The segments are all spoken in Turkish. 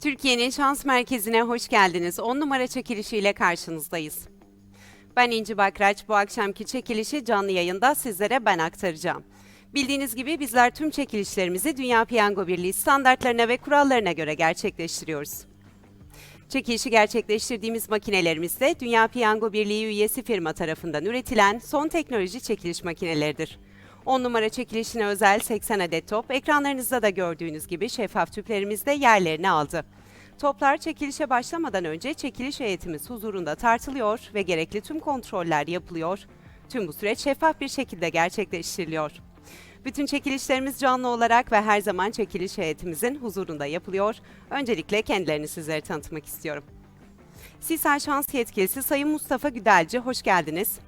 Türkiye'nin şans merkezine hoş geldiniz. 10 numara çekilişiyle karşınızdayız. Ben İnci Bakraç. Bu akşamki çekilişi canlı yayında sizlere ben aktaracağım. Bildiğiniz gibi bizler tüm çekilişlerimizi Dünya Piyango Birliği standartlarına ve kurallarına göre gerçekleştiriyoruz. Çekilişi gerçekleştirdiğimiz makinelerimizde Dünya Piyango Birliği üyesi firma tarafından üretilen son teknoloji çekiliş makineleridir. 10 numara çekilişine özel 80 adet top ekranlarınızda da gördüğünüz gibi şeffaf tüplerimizde yerlerini aldı. Toplar çekilişe başlamadan önce çekiliş heyetimiz huzurunda tartılıyor ve gerekli tüm kontroller yapılıyor. Tüm bu süreç şeffaf bir şekilde gerçekleştiriliyor. Bütün çekilişlerimiz canlı olarak ve her zaman çekiliş heyetimizin huzurunda yapılıyor. Öncelikle kendilerini sizlere tanıtmak istiyorum. Sisal Şans Yetkilisi Sayın Mustafa Güdelci, hoş geldiniz.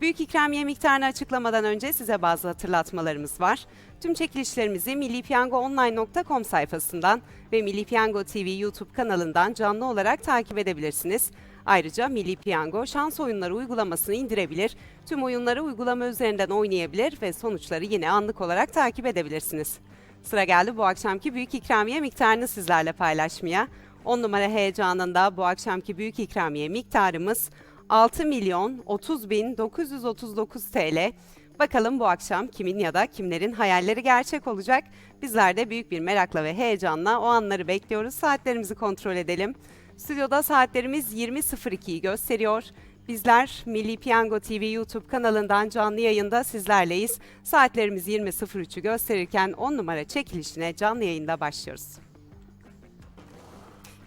Büyük ikramiye miktarını açıklamadan önce size bazı hatırlatmalarımız var. Tüm çekilişlerimizi millipiyangoonline.com sayfasından ve Milli Piyango TV YouTube kanalından canlı olarak takip edebilirsiniz. Ayrıca Milli Piyango şans oyunları uygulamasını indirebilir, tüm oyunları uygulama üzerinden oynayabilir ve sonuçları yine anlık olarak takip edebilirsiniz. Sıra geldi bu akşamki büyük ikramiye miktarını sizlerle paylaşmaya. 10 numara heyecanında bu akşamki büyük ikramiye miktarımız 6 milyon 30 bin 939 TL. Bakalım bu akşam kimin ya da kimlerin hayalleri gerçek olacak? Bizler de büyük bir merakla ve heyecanla o anları bekliyoruz. Saatlerimizi kontrol edelim. Stüdyoda saatlerimiz 20.02'yi gösteriyor. Bizler Milli Piyango TV YouTube kanalından canlı yayında sizlerleyiz. Saatlerimiz 20.03'ü gösterirken 10 numara çekilişine canlı yayında başlıyoruz.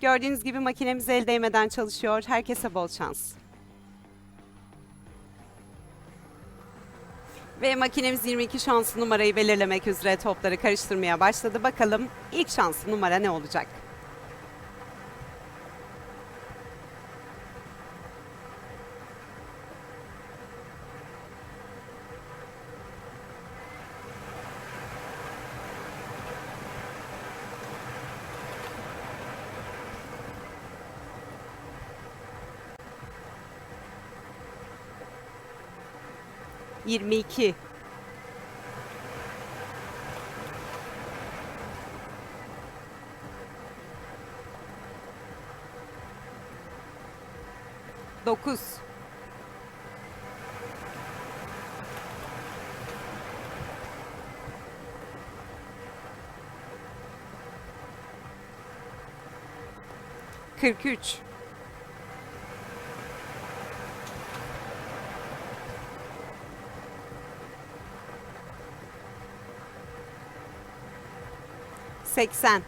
Gördüğünüz gibi makinemiz el değmeden çalışıyor. Herkese bol şans. Ve makinemiz 22 şanslı numarayı belirlemek üzere topları karıştırmaya başladı. Bakalım ilk şanslı numara ne olacak? Yirmi iki. Dokuz. Kırk üç. Seksen.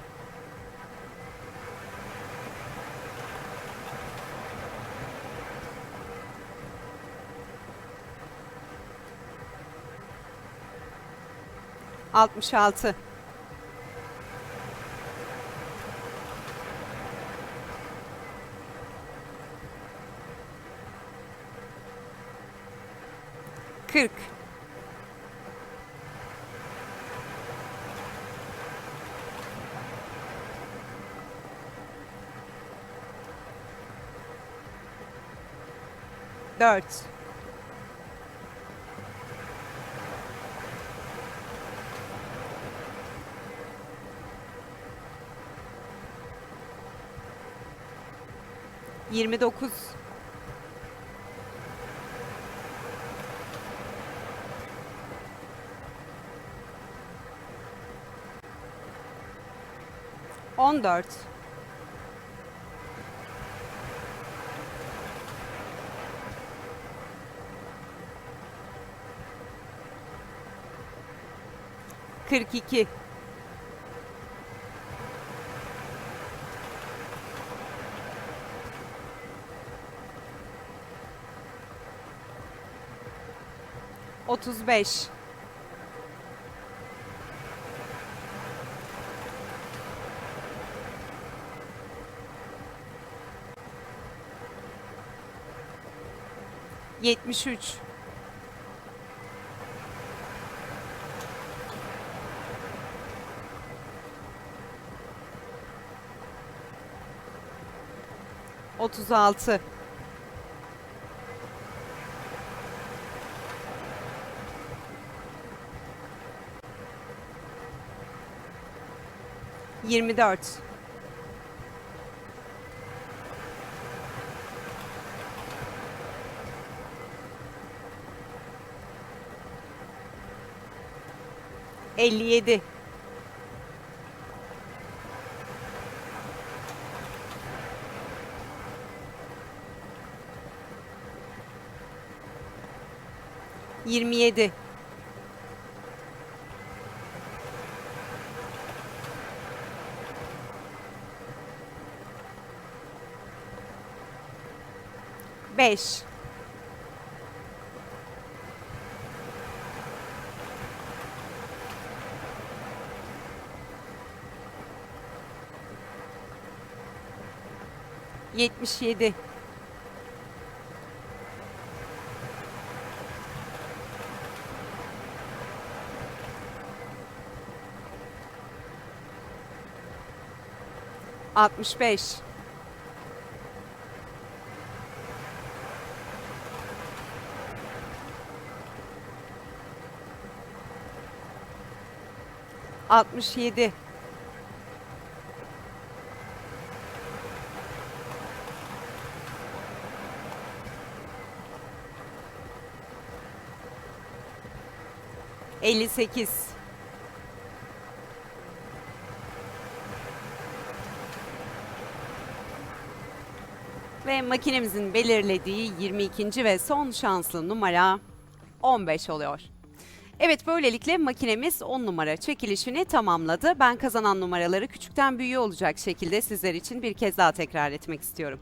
Altmış altı. Kırk. Dört. Yirmi 42. Otuz beş. Yetmiş üç. 35 73 36 24 57 27 5 77 65 67 58 Ve makinemizin belirlediği 22. ve son şanslı numara 15 oluyor. Evet böylelikle makinemiz 10 numara çekilişini tamamladı. Ben kazanan numaraları küçükten büyüğe olacak şekilde sizler için bir kez daha tekrar etmek istiyorum.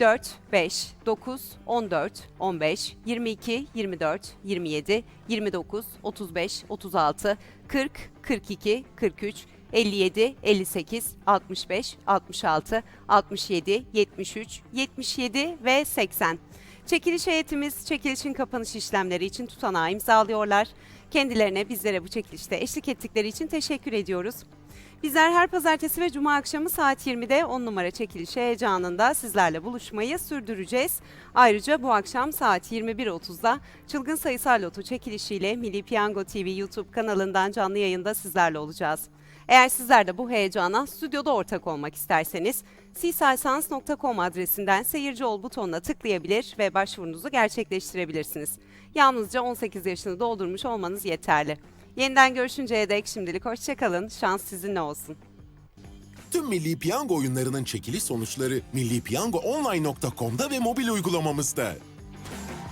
4, 5, 9, 14, 15, 22, 24, 27, 29, 35, 36, 40, 42, 43, 57, 58, 65, 66, 67, 73, 77 ve 80. Çekiliş heyetimiz çekilişin kapanış işlemleri için tutanağı imzalıyorlar. Kendilerine bizlere bu çekilişte eşlik ettikleri için teşekkür ediyoruz. Bizler her pazartesi ve cuma akşamı saat 20'de 10 numara çekiliş heyecanında sizlerle buluşmayı sürdüreceğiz. Ayrıca bu akşam saat 21.30'da Çılgın Sayısal Loto çekilişiyle Milli Piyango TV YouTube kanalından canlı yayında sizlerle olacağız. Eğer sizler de bu heyecana stüdyoda ortak olmak isterseniz sisalsans.com adresinden seyirci ol butonuna tıklayabilir ve başvurunuzu gerçekleştirebilirsiniz. Yalnızca 18 yaşını doldurmuş olmanız yeterli. Yeniden görüşünceye dek şimdilik hoşçakalın. Şans sizinle olsun. Tüm Milli Piyango oyunlarının çekiliş sonuçları millipiyangoonline.com'da ve mobil uygulamamızda.